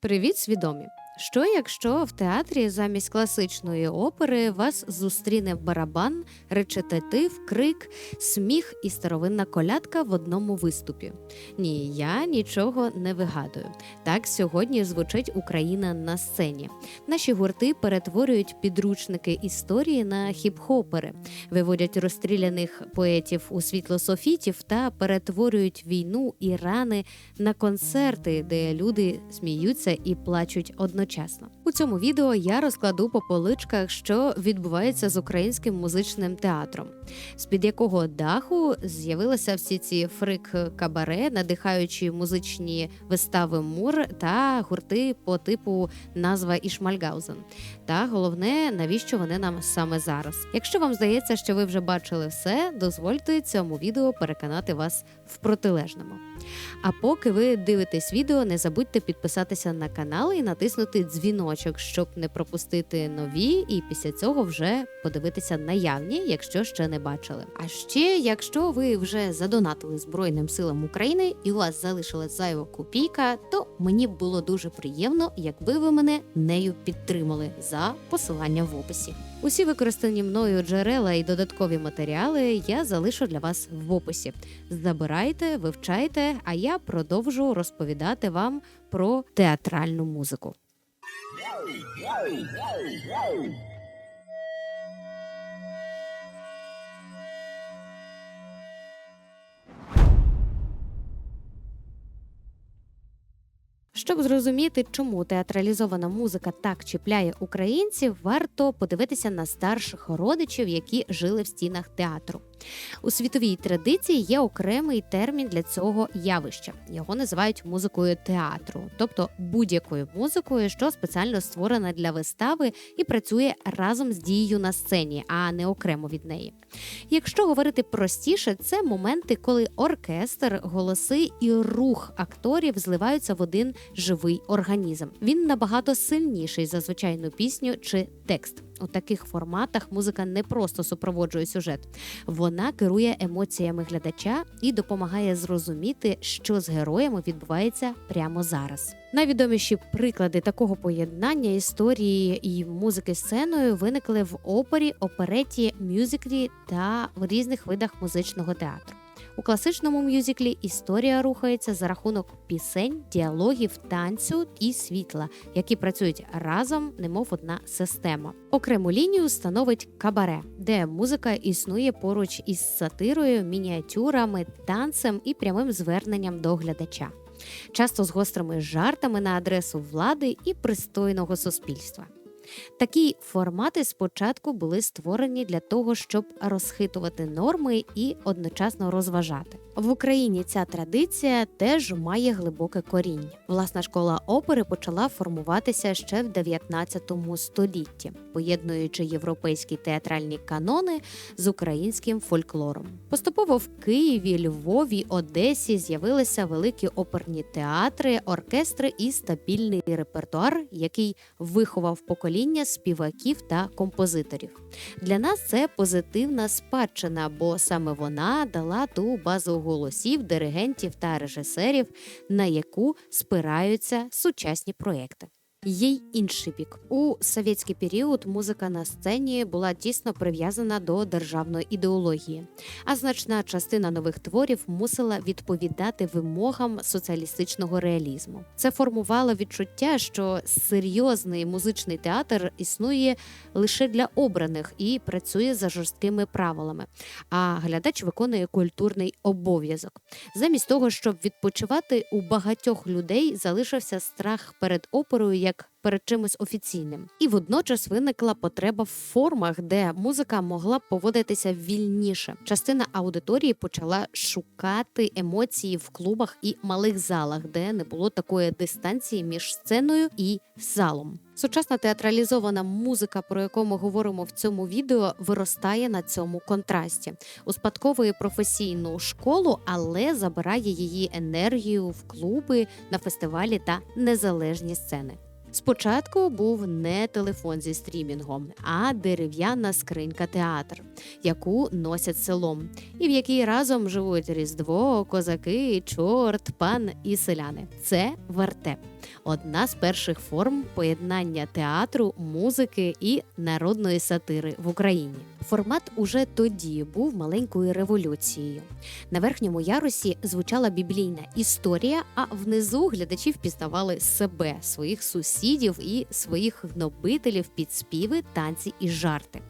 Привіт, свідомі! Що якщо в театрі замість класичної опери вас зустріне барабан, речитатив, крик, сміх і старовинна колядка в одному виступі? Ні, я нічого не вигадую. Так сьогодні звучить Україна на сцені. Наші гурти перетворюють підручники історії на хіп-хопери, виводять розстріляних поетів у світло софітів та перетворюють війну і рани на концерти, де люди сміються і плачуть одночасно. У цьому відео я розкладу по поличках, що відбувається з українським музичним театром, з під якого даху з'явилися всі ці фрик-кабаре, надихаючі музичні вистави мур та гурти по типу назва Ішмальгаузен. Та головне, навіщо вони нам саме зараз. Якщо вам здається, що ви вже бачили все, дозвольте цьому відео переконати вас в протилежному. А поки ви дивитесь відео, не забудьте підписатися на канал і натиснути дзвіночок, щоб не пропустити нові, і після цього вже подивитися наявні, якщо ще не бачили. А ще, якщо ви вже задонатили Збройним силам України і у вас залишилась зайва копійка, то мені було дуже приємно, якби ви мене нею підтримали за посилання в описі. Усі використані мною джерела і додаткові матеріали я залишу для вас в описі. Забирайте, вивчайте, а я продовжу розповідати вам про театральну музику. Щоб зрозуміти, чому театралізована музика так чіпляє українців, варто подивитися на старших родичів, які жили в стінах театру. У світовій традиції є окремий термін для цього явища. Його називають музикою театру, тобто будь-якою музикою, що спеціально створена для вистави і працює разом з дією на сцені, а не окремо від неї. Якщо говорити простіше, це моменти, коли оркестр, голоси і рух акторів зливаються в один живий організм. Він набагато сильніший за звичайну пісню чи текст. У таких форматах музика не просто супроводжує сюжет, вона керує емоціями глядача і допомагає зрозуміти, що з героями відбувається прямо зараз. Найвідоміші приклади такого поєднання історії і музики сценою виникли в опері, опереті, мюзиклі та в різних видах музичного театру. У класичному мюзиклі історія рухається за рахунок пісень, діалогів, танцю і світла, які працюють разом, немов одна система. Окрему лінію становить кабаре, де музика існує поруч із сатирою, мініатюрами, танцем і прямим зверненням до глядача, часто з гострими жартами на адресу влади і пристойного суспільства. Такі формати спочатку були створені для того, щоб розхитувати норми і одночасно розважати. В Україні ця традиція теж має глибоке коріння. Власна школа опери почала формуватися ще в 19 столітті, поєднуючи європейські театральні канони з українським фольклором. Поступово в Києві, Львові, Одесі з'явилися великі оперні театри, оркестри і стабільний репертуар, який виховав покоління співаків та композиторів. Для нас це позитивна спадщина, бо саме вона дала ту базу голосів, диригентів та режисерів, на яку спираються сучасні проекти. Є й інший бік у совєтський період. Музика на сцені була тісно прив'язана до державної ідеології, а значна частина нових творів мусила відповідати вимогам соціалістичного реалізму. Це формувало відчуття, що серйозний музичний театр існує лише для обраних і працює за жорсткими правилами. А глядач виконує культурний обов'язок. Замість того, щоб відпочивати, у багатьох людей залишився страх перед оперою як перед чимось офіційним, і водночас виникла потреба в формах, де музика могла поводитися вільніше. Частина аудиторії почала шукати емоції в клубах і малих залах, де не було такої дистанції між сценою і залом. Сучасна театралізована музика, про яку ми говоримо в цьому відео, виростає на цьому контрасті, успадковує професійну школу, але забирає її енергію в клуби на фестивалі та незалежні сцени. Спочатку був не телефон зі стрімінгом, а дерев'яна скринька театр, яку носять селом, і в якій разом живуть Різдво, козаки, чорт, пан і селяни. Це вертеп. Одна з перших форм поєднання театру, музики і народної сатири в Україні. Формат уже тоді був маленькою революцією. На верхньому ярусі звучала біблійна історія, а внизу глядачі впізнавали себе, своїх сусідів і своїх гнобителів під співи, танці і жарти.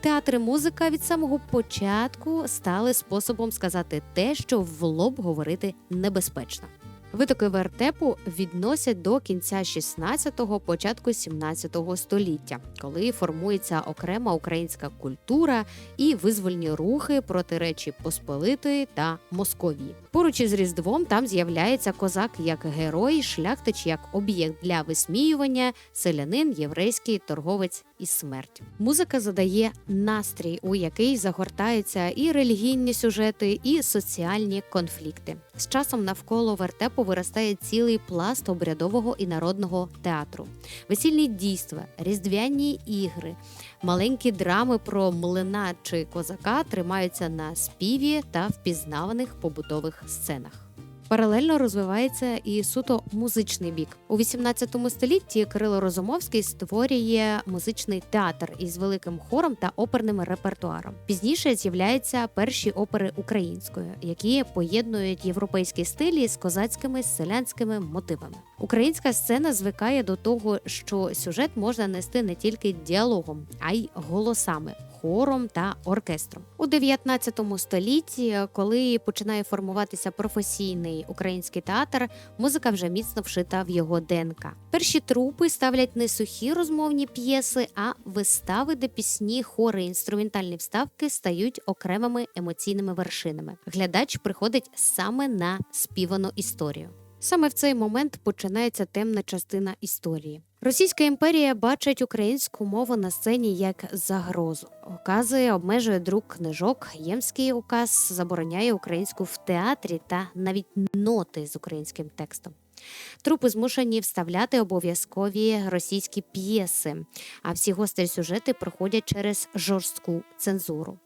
Театр і музика від самого початку стали способом сказати те, що в лоб говорити небезпечно. Витоки вертепу відносять до кінця 16-го, початку 17-го століття, коли формується окрема українська культура і визвольні рухи проти Речі Посполитої та Московії. Поруч із Різдвом там з'являється козак як герой, шляхтич як об'єкт для висміювання, селянин, єврейський торговець і смерть. Музика задає настрій, у який загортаються і релігійні сюжети, і соціальні конфлікти. З часом навколо вертепу виростає цілий пласт обрядового і народного театру, весільні дійства, різдвяні ігри, маленькі драми про млина чи козака тримаються на співі та впізнаваних побутових сценах. Паралельно розвивається і суто музичний бік у 18 столітті. Кирило Розумовський створює музичний театр із великим хором та оперним репертуаром. Пізніше з'являються перші опери української, які поєднують європейські стилі з козацькими селянськими мотивами. Українська сцена звикає до того, що сюжет можна нести не тільки діалогом, а й голосами хором та оркестром у 19 столітті, коли починає формуватися професійний український театр, музика вже міцно вшита в його ДНК. Перші трупи ставлять не сухі розмовні п'єси, а вистави, де пісні, хори, інструментальні вставки стають окремими емоційними вершинами. Глядач приходить саме на співану історію. Саме в цей момент починається темна частина історії. Російська імперія бачить українську мову на сцені як загрозу. Укази обмежує друк книжок. Ємський указ забороняє українську в театрі та навіть ноти з українським текстом. Трупи змушені вставляти обов'язкові російські п'єси, а всі гострі сюжети проходять через жорстку цензуру.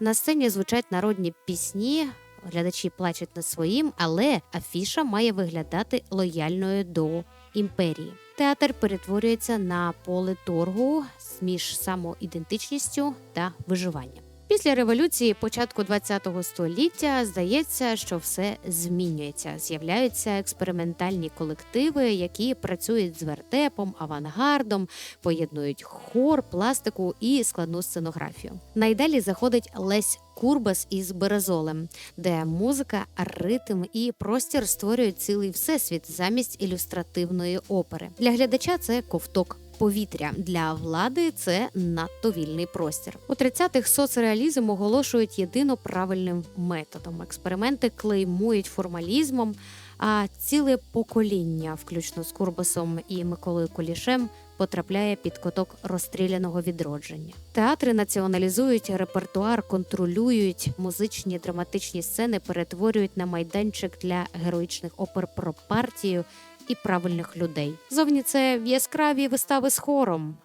На сцені звучать народні пісні, глядачі плачуть над своїм, але афіша має виглядати лояльною до імперії. Театр перетворюється на поле торгу між самоідентичністю та виживанням. Після революції початку ХХ століття здається, що все змінюється. З'являються експериментальні колективи, які працюють з вертепом, авангардом, поєднують хор, пластику і складну сценографію. Найдалі заходить Лесь Курбас із Березолем, де музика, ритм і простір створюють цілий всесвіт замість ілюстративної опери. Для глядача це ковток повітря для влади це надто вільний простір. У 30-х соцреалізм оголошують єдино правильним методом. Експерименти клеймують формалізмом, а ціле покоління, включно з Курбасом і Миколою Кулішем, потрапляє під коток розстріляного відродження. Театри націоналізують репертуар, контролюють музичні драматичні сцени, перетворюють на майданчик для героїчних опер про партію і правильних людей. Зовні це яскраві вистави з хором,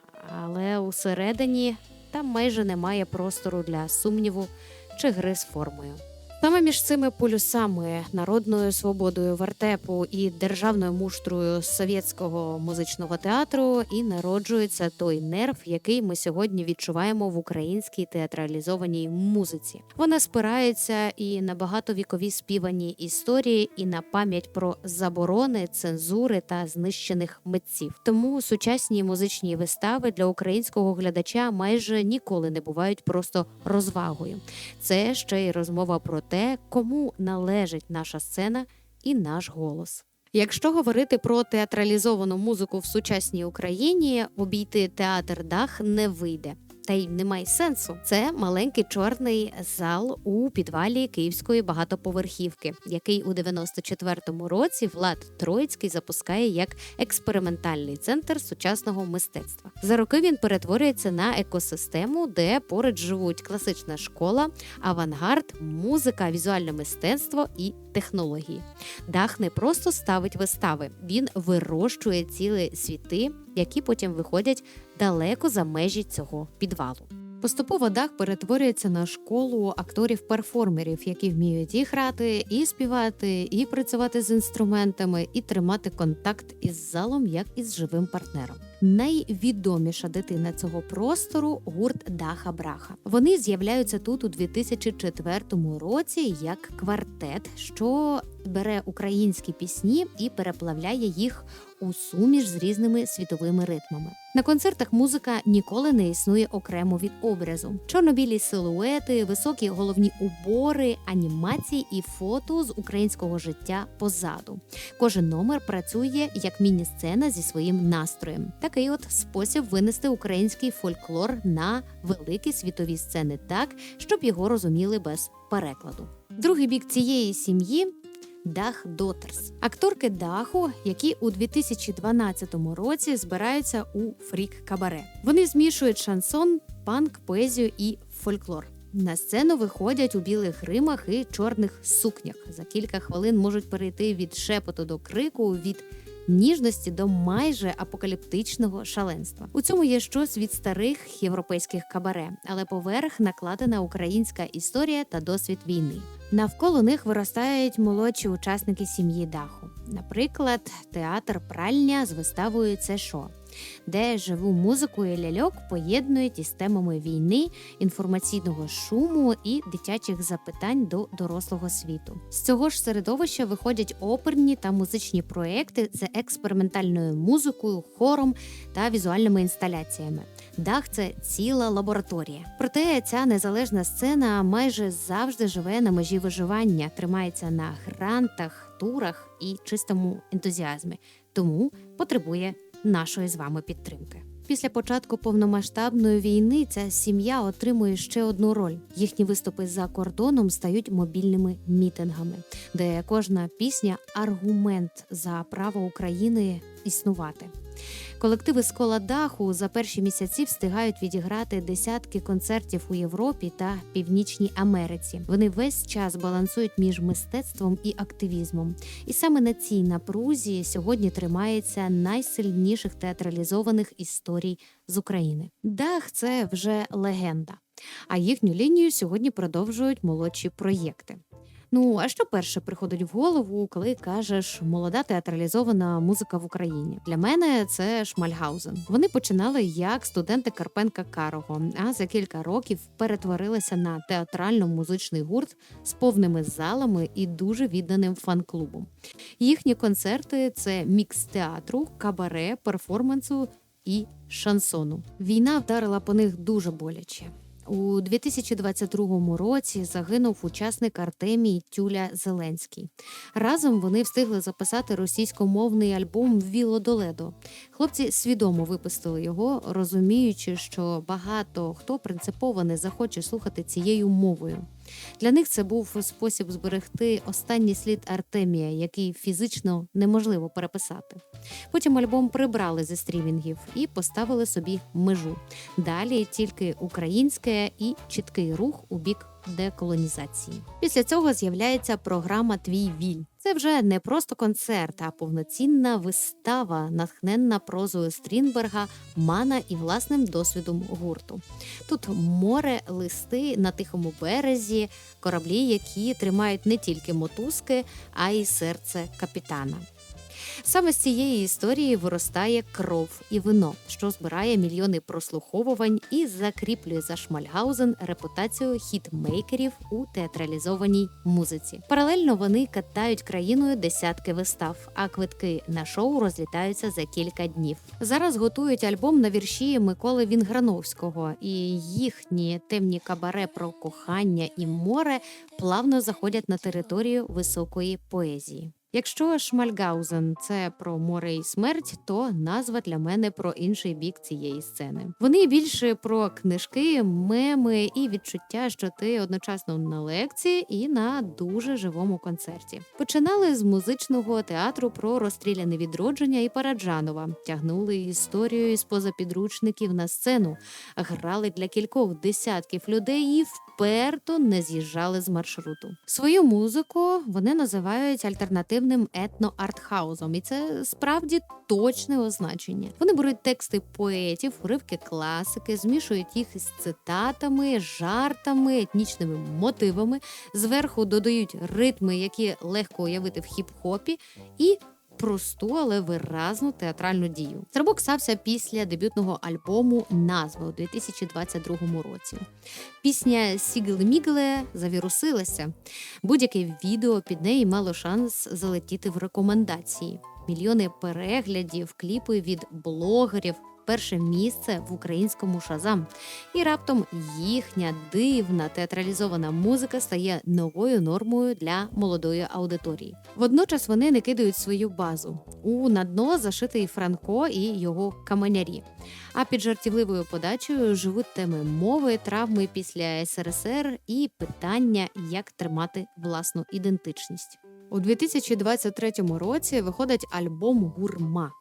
але усередині там майже немає простору для сумніву чи гри з формою. Саме між цими полюсами народною свободою вертепу і державною муштрою совєтського музичного театру і народжується той нерв, який ми сьогодні відчуваємо в українській театралізованій музиці. Вона спирається і на багатовікові співані історії, і на пам'ять про заборони, цензури та знищених митців. Тому сучасні музичні вистави для українського глядача майже ніколи не бувають просто розвагою. Це ще й розмова про те, кому належить наша сцена і наш голос. Якщо говорити про театралізовану музику в сучасній Україні, обійти театр дах не вийде та й немає сенсу. Це маленький чорний зал у підвалі київської багатоповерхівки, який у 94-му році Влад Троїцький запускає як експериментальний центр сучасного мистецтва. За роки він перетворюється на екосистему, де поруч живуть класична школа, авангард, музика, візуальне мистецтво і технології. Дах не просто ставить вистави, він вирощує цілі світи, які потім виходять далеко за межі цього підвалу. Поступово дах перетворюється на школу акторів-перформерів, які вміють і грати, і співати, і працювати з інструментами, і тримати контакт із залом, як із живим партнером. Найвідоміша дитина цього простору гурт Даха Браха. Вони з'являються тут у 2004 році як квартет, що бере українські пісні і переплавляє їх у суміш з різними світовими ритмами. На концертах музика ніколи не існує окремо від образу. Чорнобілі силуети, високі головні убори, анімації і фото з українського життя позаду. Кожен номер працює як міні-сцена зі своїм настроєм. Такий от спосіб винести український фольклор на великі світові сцени так, щоб його розуміли без перекладу. Другий бік цієї сім'ї Дах Дотерс, акторки даху, які у 2012 році збираються у фрік кабаре. Вони змішують шансон, панк, поезію і фольклор. На сцену виходять у білих гримах і чорних сукнях. За кілька хвилин можуть перейти від шепоту до крику, від ніжності до майже апокаліптичного шаленства. У цьому є щось від старих європейських кабаре, але поверх накладена українська історія та досвід війни. Навколо них виростають молодші учасники сім'ї даху. Наприклад, театр пральня з виставою «Це шо?», де живу музику і ляльок поєднують із темами війни, інформаційного шуму і дитячих запитань до дорослого світу. З цього ж середовища виходять оперні та музичні проекти з експериментальною музикою, хором та візуальними інсталяціями. Дах це ціла лабораторія. Проте ця незалежна сцена майже завжди живе на межі виживання, тримається на грантах, турах і чистому ентузіазмі, тому потребує нашої з вами підтримки. Після початку повномасштабної війни ця сім'я отримує ще одну роль. Їхні виступи за кордоном стають мобільними мітингами, де кожна пісня аргумент за право України існувати. Колективи з кола даху за перші місяці встигають відіграти десятки концертів у Європі та Північній Америці. Вони весь час балансують між мистецтвом і активізмом. І саме на цій напрузі сьогодні тримається найсильніших театралізованих історій з України. Дах це вже легенда. А їхню лінію сьогодні продовжують молодші проєкти. Ну а що перше приходить в голову, коли кажеш молода театралізована музика в Україні? Для мене це Шмальгаузен. Вони починали як студенти Карпенка Карого, а за кілька років перетворилися на театрально-музичний гурт з повними залами і дуже відданим фан-клубом. Їхні концерти це мікс театру, кабаре, перформансу і шансону. Війна вдарила по них дуже боляче. У 2022 році загинув учасник Артемії Тюля Зеленський. Разом вони встигли записати російськомовний альбом Віло до ледо». Хлопці свідомо випустили його, розуміючи, що багато хто принципово не захоче слухати цією мовою. Для них це був спосіб зберегти останній слід Артемія, який фізично неможливо переписати. Потім альбом прибрали зі стрімінгів і поставили собі межу. Далі тільки українське і чіткий рух у бік деколонізації. Після цього з'являється програма Твій віль. Це вже не просто концерт, а повноцінна вистава, натхненна прозою Стрінберга, мана і власним досвідом гурту. Тут море, листи на тихому березі, кораблі, які тримають не тільки мотузки, а й серце капітана. Саме з цієї історії виростає кров і вино, що збирає мільйони прослуховувань і закріплює за Шмальгаузен репутацію хітмейкерів у театралізованій музиці. Паралельно вони катають країною десятки вистав, а квитки на шоу розлітаються за кілька днів. Зараз готують альбом на вірші Миколи Вінграновського, і їхні темні кабаре про кохання і море плавно заходять на територію високої поезії. Якщо Шмальгаузен це про море і смерть, то назва для мене про інший бік цієї сцени. Вони більше про книжки, меми і відчуття, що ти одночасно на лекції і на дуже живому концерті. Починали з музичного театру про розстріляне відродження і Параджанова, тягнули історію із позапідручників на сцену, грали для кількох десятків людей і вперто не з'їжджали з маршруту. Свою музику вони називають альтернативною альтернативним етно-артхаузом, і це справді точне означення. Вони беруть тексти поетів, уривки класики, змішують їх із цитатами, жартами, етнічними мотивами. Зверху додають ритми, які легко уявити в хіп-хопі, і просту, але виразну театральну дію. Стрибок стався після дебютного альбому назви у 2022 році. Пісня Сігле-Мігле завірусилася. Будь-яке відео під неї мало шанс залетіти в рекомендації. Мільйони переглядів, кліпи від блогерів, перше місце в українському шазам. І раптом їхня дивна театралізована музика стає новою нормою для молодої аудиторії. Водночас вони не кидають свою базу. У на дно зашитий Франко і його каменярі. А під жартівливою подачею живуть теми мови, травми після СРСР і питання, як тримати власну ідентичність. У 2023 році виходить альбом Гурма.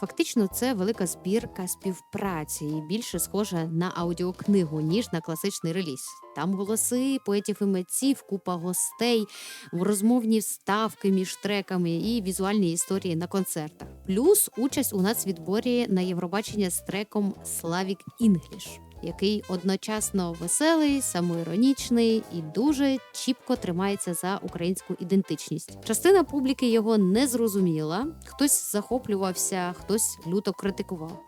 Фактично, це велика збірка співпраці і більше схожа на аудіокнигу, ніж на класичний реліз. Там голоси, поетів і митців, купа гостей, розмовні вставки між треками і візуальні історії на концертах. Плюс участь у нацвідборі на Євробачення з треком Славік Інгліш який одночасно веселий, самоіронічний і дуже чіпко тримається за українську ідентичність. Частина публіки його не зрозуміла, хтось захоплювався, хтось люто критикував.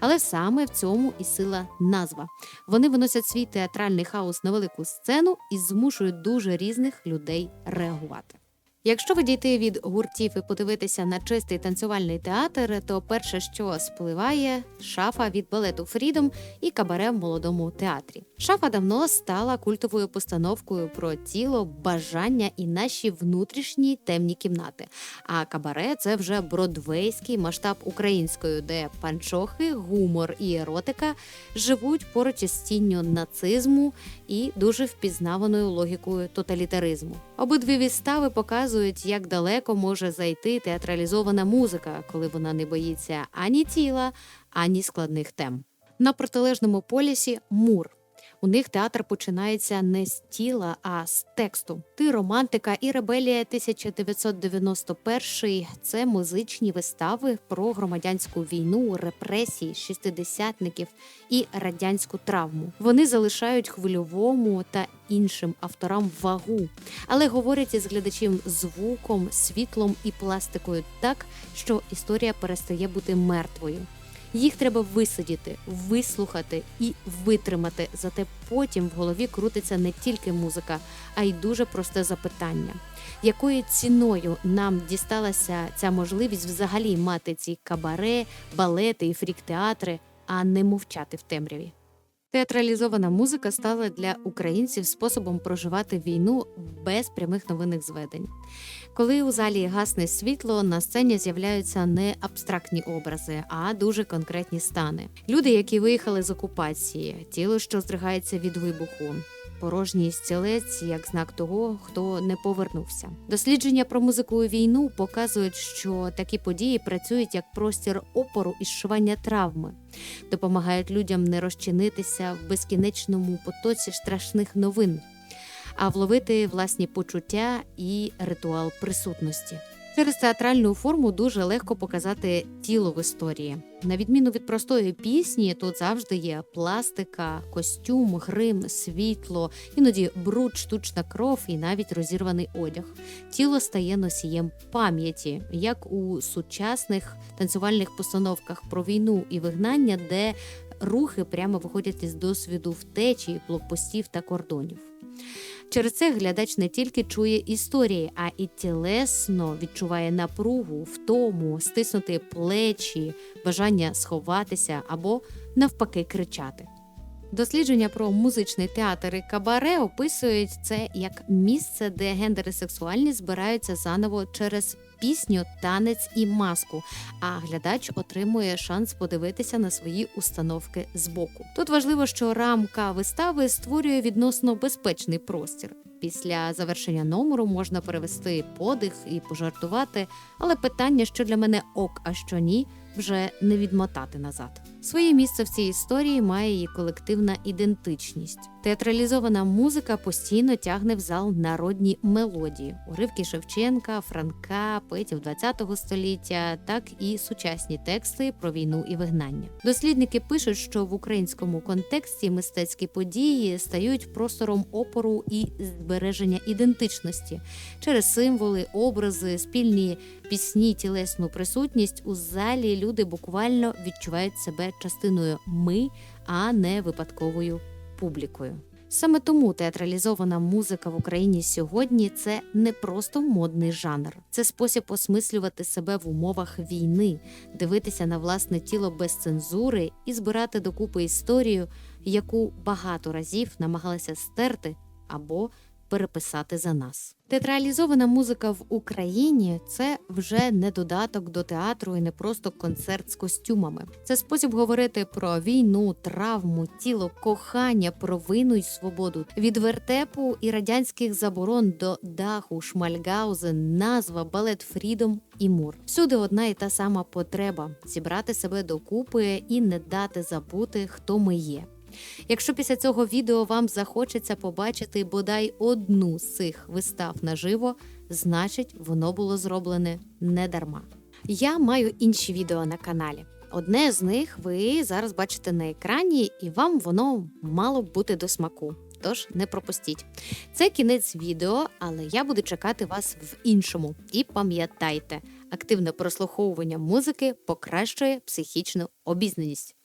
Але саме в цьому і сила назва. Вони виносять свій театральний хаос на велику сцену і змушують дуже різних людей реагувати. Якщо відійти від гуртів і подивитися на чистий танцювальний театр, то перше, що спливає, шафа від балету Фрідом і кабаре в молодому театрі. Шафа давно стала культовою постановкою про тіло, бажання і наші внутрішні темні кімнати. А кабаре це вже бродвейський масштаб української, де панчохи, гумор і еротика живуть поруч із тінню нацизму і дуже впізнаваною логікою тоталітаризму. Обидві вистави показують, як далеко може зайти театралізована музика, коли вона не боїться ані тіла, ані складних тем. На протилежному полісі мур. У них театр починається не з тіла, а з тексту. Ти романтика і ребелія 1991 – це музичні вистави про громадянську війну, репресії, шістидесятників і радянську травму. Вони залишають хвильовому та іншим авторам вагу, але говорять із глядачем звуком, світлом і пластикою так, що історія перестає бути мертвою. Їх треба висидіти, вислухати і витримати. Зате потім в голові крутиться не тільки музика, а й дуже просте запитання, якою ціною нам дісталася ця можливість взагалі мати ці кабаре, балети і фрік-театри, а не мовчати в темряві. Театралізована музика стала для українців способом проживати війну без прямих новинних зведень. Коли у залі гасне світло, на сцені з'являються не абстрактні образи, а дуже конкретні стани. Люди, які виїхали з окупації, тіло, що здригається від вибуху, порожній стілець як знак того, хто не повернувся. Дослідження про музику і війну показують, що такі події працюють як простір опору і зшивання травми, допомагають людям не розчинитися в безкінечному потоці страшних новин, а вловити власні почуття і ритуал присутності. Через театральну форму дуже легко показати тіло в історії. На відміну від простої пісні, тут завжди є пластика, костюм, грим, світло, іноді бруд, штучна кров і навіть розірваний одяг. Тіло стає носієм пам'яті, як у сучасних танцювальних постановках про війну і вигнання, де рухи прямо виходять із досвіду втечі, блокпостів та кордонів. Через це глядач не тільки чує історії, а і тілесно відчуває напругу, втому, стиснути плечі, бажання сховатися або навпаки кричати. Дослідження про музичний театр і кабаре описують це як місце, де гендери сексуальні збираються заново через пісню, танець і маску. А глядач отримує шанс подивитися на свої установки збоку. Тут важливо, що рамка вистави створює відносно безпечний простір. Після завершення номеру можна перевести подих і пожартувати, але питання, що для мене ок, а що ні, вже не відмотати назад. Своє місце в цій історії має її колективна ідентичність. Театралізована музика постійно тягне в зал народні мелодії, уривки Шевченка, Франка, поетів ХХ століття, так і сучасні тексти про війну і вигнання. Дослідники пишуть, що в українському контексті мистецькі події стають простором опору і збереження ідентичності через символи, образи, спільні пісні, тілесну присутність у залі люди буквально відчувають себе частиною ми, а не випадковою публікою. Саме тому театралізована музика в Україні сьогодні це не просто модний жанр, це спосіб осмислювати себе в умовах війни, дивитися на власне тіло без цензури і збирати докупи історію, яку багато разів намагалися стерти або переписати за нас. Театралізована музика в Україні це вже не додаток до театру і не просто концерт з костюмами. Це спосіб говорити про війну, травму, тіло, кохання, провину й свободу. Від вертепу і радянських заборон до даху, шмальгаузен, назва, балет Фрідом і Мур. Всюди одна і та сама потреба зібрати себе докупи і не дати забути, хто ми є. Якщо після цього відео вам захочеться побачити бодай одну з цих вистав наживо, значить воно було зроблене не дарма. Я маю інші відео на каналі. Одне з них ви зараз бачите на екрані, і вам воно мало бути до смаку. Тож не пропустіть. Це кінець відео, але я буду чекати вас в іншому. І пам'ятайте, активне прослуховування музики покращує психічну обізнаність.